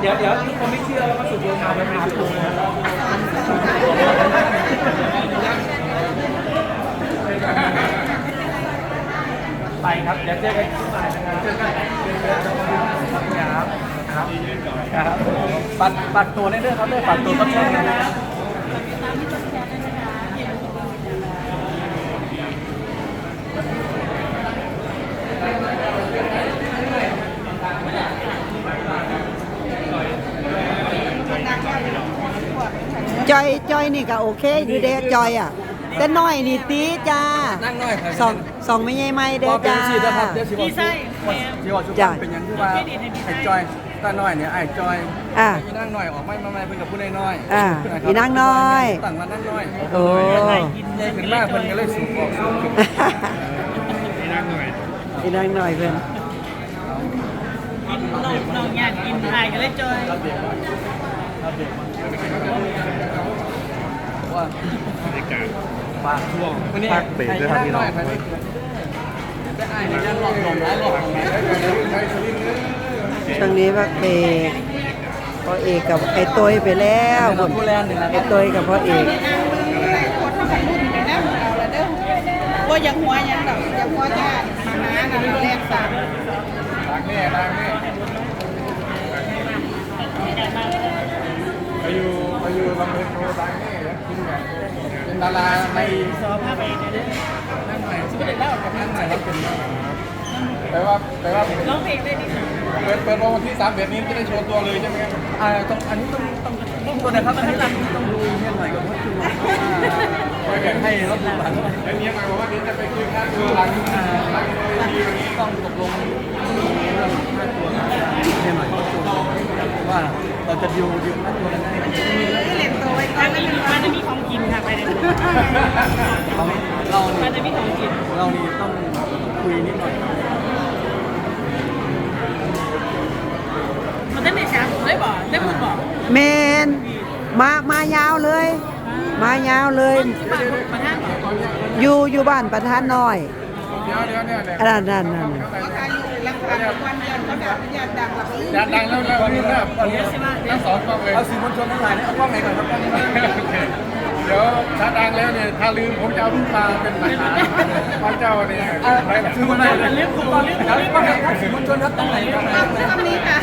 เดี๋ยวเดี๋ยวทุกคนไม่เชื่อว่าสุดโยงมาไปหาถูกไปครับเดี๋ยวเจอกันที่บ่ายนะครับเจอกันครับครับครับปัดปัดตัวได้ด้วยครับด้วยปัดตัวก็ใช้นะครับ จอยจอยนี่ก็โอเคอยู่เด้จอยอะ แต่น้อยนี่ตีจ้านั่งหน่อยครับสองสองไม่ใหญ่ไม่เด้พออเป็นจ้าสินะครับเดี๋ยวสิบอกพี่ไส้แม่สิบอกชุดจ้ะเป็นอย่างที่ว่าไอ้จอยตาน้อยเนี่ยไอ้จอยอะพี่นั่งหน่อยออกไม่มาไม่เพิ่นกับผู้ใดน้อยอะะครับพี่นั่งน้อยตั้งมานั่งน้อยโอ้ใหญ่ขึ้นมากเพิ่นก็เลยสูงออกสูงขึ้นอีนางหน่อยเพิ่นกินน้องน้องอยากกินไทยก็เลยจอย ว่าปากช่วงวันนี้ภาคเบรกด้วยครับพี่น้องไได้ได้ไอ้เนี่ยยังหลอกหลงหลายหลอกช่วงนี้พักเบรกพ่อเอกกับไอ้ตัวไปแล้วเราผู้แลนนี่แหละไอ้ตัวกับพ่อเอกว่ายังหัวยังดอกยังหัวญาติมาหานะแรกสามทางนี้ทางนี้ไปอยู่ไปอยู่ลำ เพลินโทรางนี้กินแบบเป็นดาราในซอผ้าไปเด้อนั่งใหม่สุดเลยแล้วกับนั่งใหม่แล้วเป็นแต่ว่าแต่ว่าร้องเพลงได้ดิเปิดเปิดวันที่สามเดือนนี้จะได้โชว์ตัวเลยใช่ไหมครับอ่าต้องอันนี้ต้องต้องต้องตัวไหนครับอันนี้ต้องต้องดูเงี้ยหน่อยกับพ่อจูให้รถดูหลังแล้วนี้หมายความว่านี้จะไปคืนค่าตัวหลังหลังทีวันนี้ต้องตกลงเรื่องค่าตัวให้หน่อยว่าเราจะดิวดิวค่าตัวกันได้ เราเรามันนี่จะมีของกินเรานี่ต้องคุยนิดหน่อยมันได้ในช้าผมได้บอกได้พูดบอกเมนมามายาวเลย มายาวเลย ที่บ้านประธานบอกอยู่อยู่บ้านประธานน้อยเดี๋ยวเดี๋ยวเนี่ยเนี่ยอันนั้นนั่นนั่นเขายอยู่รักษาวันเดือนเขาดับญาติดังหลักอยากดังแล้วแล้ววันนี้เริ่มตอนนี้ทั้งสองกล้องเลยเอาสื่อมวลชนทั้งหลายเนี่ยเอากล้องไหนก่อนครับกล้องนี้โอเค เดี๋ยวถ้าดังแล้วเนี่ยถ้าลืมผมจะเอาลูกตาเป็นหลักฐานพระเจ้าเนี่ยใครสื่อมวลชนเรียกผมเรียกผมครับเรียกกล้องไหนผมครับสื่อมวลชนครับตรงไหนครับๆทำนี้ค่ะ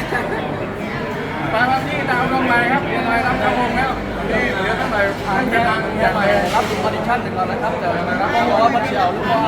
มาครับนี่ดาวดวงใหม่ครับเรียนอะไรรับเข้าวงแล้วนี่เดี๋ยวต้องไปผ่านไปทางอย่างไรรับดูออดิชั่นถึงเรานะครับเดี๋ยวนะครับเพราะว่ามันเฉียวลูกบอล